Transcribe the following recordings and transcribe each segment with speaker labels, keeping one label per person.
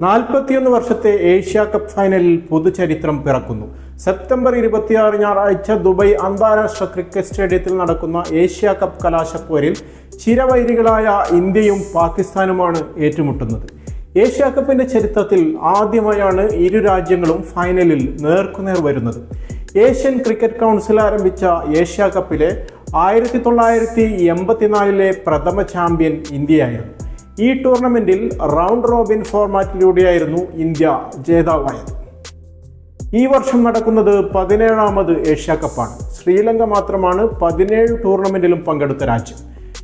Speaker 1: നാൽപ്പത്തിയൊന്ന് വർഷത്തെ Asia cup ഫൈനലിൽ പൊതുചരിത്രം പിറക്കുന്നു. സെപ്റ്റംബർ ഇരുപത്തിയാറ് ഞായറാഴ്ച ദുബൈ അന്താരാഷ്ട്ര ക്രിക്കറ്റ് സ്റ്റേഡിയത്തിൽ നടക്കുന്ന ഏഷ്യ കപ്പ് കലാശപ്പോരിൽ ചിരവൈരികളായ ഇന്ത്യയും പാകിസ്ഥാനുമാണ് ഏറ്റുമുട്ടുന്നത്. ഏഷ്യ കപ്പിന്റെ ചരിത്രത്തിൽ ആദ്യമായാണ് ഇരു രാജ്യങ്ങളും ഫൈനലിൽ നേർക്കുനേർ വരുന്നത്. ഏഷ്യൻ ക്രിക്കറ്റ് കൗൺസിൽ ആരംഭിച്ച ഏഷ്യ കപ്പിലെ ആയിരത്തി തൊള്ളായിരത്തി എൺപത്തിനാലിലെ പ്രഥമ ചാമ്പ്യൻ ഇന്ത്യയായിരുന്നു. ഈ ടൂർണമെന്റിൽ റൗണ്ട് റോബിൻ ഫോർമാറ്റിലൂടെയായിരുന്നു ഇന്ത്യ ജേതാവായത്. ഈ വർഷം നടക്കുന്നത് പതിനേഴാമത് ഏഷ്യ കപ്പാണ്. ശ്രീലങ്ക മാത്രമാണ് പതിനേഴ് ടൂർണമെന്റിലും പങ്കെടുത്ത രാജ്യം.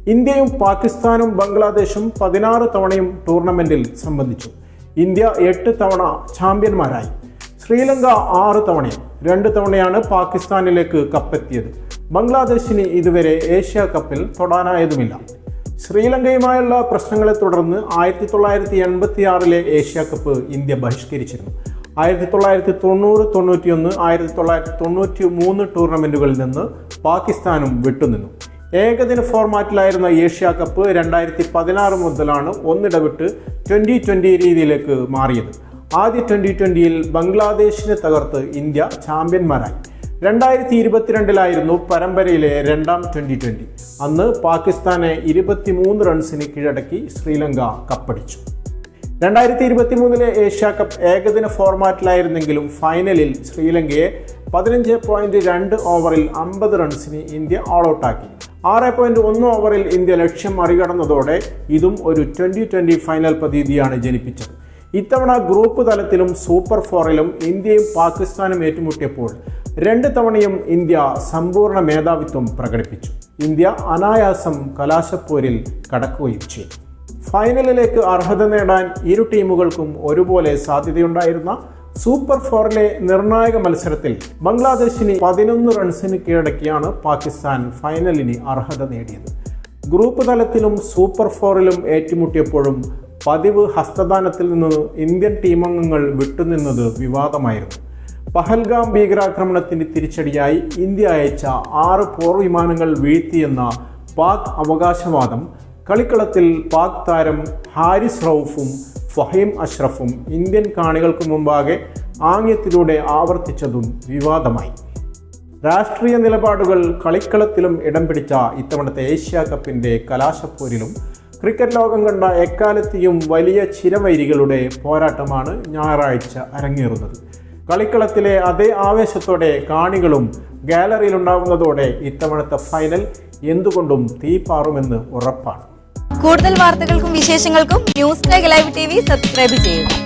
Speaker 1: ഇന്ത്യയും പാകിസ്ഥാനും ബംഗ്ലാദേശും പതിനാറ് തവണയും ടൂർണമെന്റിൽ സംബന്ധിച്ചു. ഇന്ത്യ എട്ട് തവണ ചാമ്പ്യന്മാരായി. ശ്രീലങ്ക ആറ് തവണയും രണ്ട് തവണയാണ് പാകിസ്ഥാനിലേക്ക് കപ്പെത്തിയത്. ബംഗ്ലാദേശിന് ഇതുവരെ ഏഷ്യ കപ്പിൽ തൊടാനായതുമില്ല. ശ്രീലങ്കയുമായുള്ള പ്രശ്നങ്ങളെ തുടർന്ന് ആയിരത്തി തൊള്ളായിരത്തി എൺപത്തി ആറിലെ ഏഷ്യ കപ്പ് ഇന്ത്യ ബഹിഷ്കരിച്ചിരുന്നു. ആയിരത്തി തൊള്ളായിരത്തി തൊണ്ണൂറ് തൊണ്ണൂറ്റിയൊന്ന് ആയിരത്തി തൊള്ളായിരത്തി തൊണ്ണൂറ്റി മൂന്ന് ടൂർണമെന്റുകളിൽ നിന്ന് പാകിസ്ഥാനും വിട്ടുനിന്നു. ഏകദിന ഫോർമാറ്റിലായിരുന്ന ഏഷ്യ കപ്പ് രണ്ടായിരത്തി പതിനാറ് മുതലാണ് ഒന്നിടവിട്ട് ട്വന്റി ട്വന്റി രീതിയിലേക്ക് മാറിയത്. ആദ്യ ട്വന്റി ട്വന്റിയിൽ ബംഗ്ലാദേശിനെ തകർത്ത് ഇന്ത്യ ചാമ്പ്യന്മാരായി. രണ്ടായിരത്തി ഇരുപത്തിരണ്ടിലായിരുന്നു പരമ്പരയിലെ രണ്ടാം ട്വന്റി ട്വന്റി അന്ന് പാകിസ്ഥാനെ ഇരുപത്തിമൂന്ന് റൺസിന് കീഴടക്കി ശ്രീലങ്ക കപ്പടിച്ചു. രണ്ടായിരത്തി ഇരുപത്തി മൂന്നിലെ ഏഷ്യ കപ്പ് ഏകദിന ഫോർമാറ്റിലായിരുന്നെങ്കിലും ഫൈനലിൽ ശ്രീലങ്കയെ പതിനഞ്ച് പോയിന്റ് രണ്ട് ഓവറിൽ അമ്പത് റൺസിന് ഇന്ത്യ ഓൾ ഔട്ടാക്കി ആറ് പോയിന്റ് ഒന്ന് ഓവറിൽ ഇന്ത്യ ലക്ഷ്യം മറികടന്നതോടെ ഇതും ഒരു ട്വന്റി ട്വന്റി ഫൈനൽ പ്രതീതിയാണ് ജനിപ്പിച്ചത്. ഇത്തവണ ഗ്രൂപ്പ് തലത്തിലും സൂപ്പർ ഫോറിലും ഇന്ത്യയും പാകിസ്ഥാനും ഏറ്റുമുട്ടിയപ്പോൾ രണ്ട് തവണയും ഇന്ത്യ സമ്പൂർണ മേധാവിത്വം പ്രകടിപ്പിച്ചു. ഇന്ത്യ അനായാസം കലാശപ്പോരിൽ കടക്കുകയും ചെയ്തു. ഫൈനലിലേക്ക് അർഹത നേടാൻ ഇരു ടീമുകൾക്കും ഒരുപോലെ സാധ്യതയുണ്ടായിരുന്ന സൂപ്പർ ഫോറിലെ നിർണായക മത്സരത്തിൽ ബംഗ്ലാദേശിന് പതിനൊന്ന് റൺസിന് കീഴടക്കിയാണ് പാകിസ്ഥാൻ ഫൈനലിന് അർഹത നേടിയത്. ഗ്രൂപ്പ് തലത്തിലും സൂപ്പർ ഫോറിലും ഏറ്റുമുട്ടിയപ്പോഴും പതിവ് ഹസ്തദാനത്തിൽ നിന്ന് ഇന്ത്യൻ ടീമംഗങ്ങൾ വിട്ടുനിന്നത് വിവാദമായിരുന്നു. പഹൽഗാം ഭീകരാക്രമണത്തിന്റെ തിരിച്ചടിയായി ഇന്ത്യ അയച്ച ആറ് പോർ വിമാനങ്ങൾ വീഴ്ത്തിയെന്ന പാക് അവകാശവാദം കളിക്കളത്തിൽ പാക് താരം ഹാരിസ് റൌഫും ഫഹീം അഷ്റഫും ഇന്ത്യൻ കാണികൾക്ക് മുമ്പാകെ ആംഗ്യത്തിലൂടെ ആവർത്തിച്ചതും വിവാദമായി. രാഷ്ട്രീയ നിലപാടുകൾ കളിക്കളത്തിലും ഇടം പിടിച്ച ഇത്തവണത്തെ ഏഷ്യാ കപ്പിന്റെ കലാശപ്പോരിലും ക്രിക്കറ്റ് ലോകം കണ്ട എക്കാലത്തെയും വലിയ ചിരവൈരികളുടെ പോരാട്ടമാണ് ഞായറാഴ്ച അരങ്ങേറുന്നത്. കളിക്കളത്തിലെ അതേ ആവേശത്തോടെ കാണികളും ഗാലറിയിലുണ്ടാവുന്നതോടെ ഇത്തവണത്തെ ഫൈനൽ എന്തുകൊണ്ടും തീപാറുമെന്ന് ഉറപ്പാണ്.
Speaker 2: കൂടുതൽ വാർത്തകൾക്കും വിശേഷങ്ങൾക്കും news live T V subscribe ചെയ്യുക.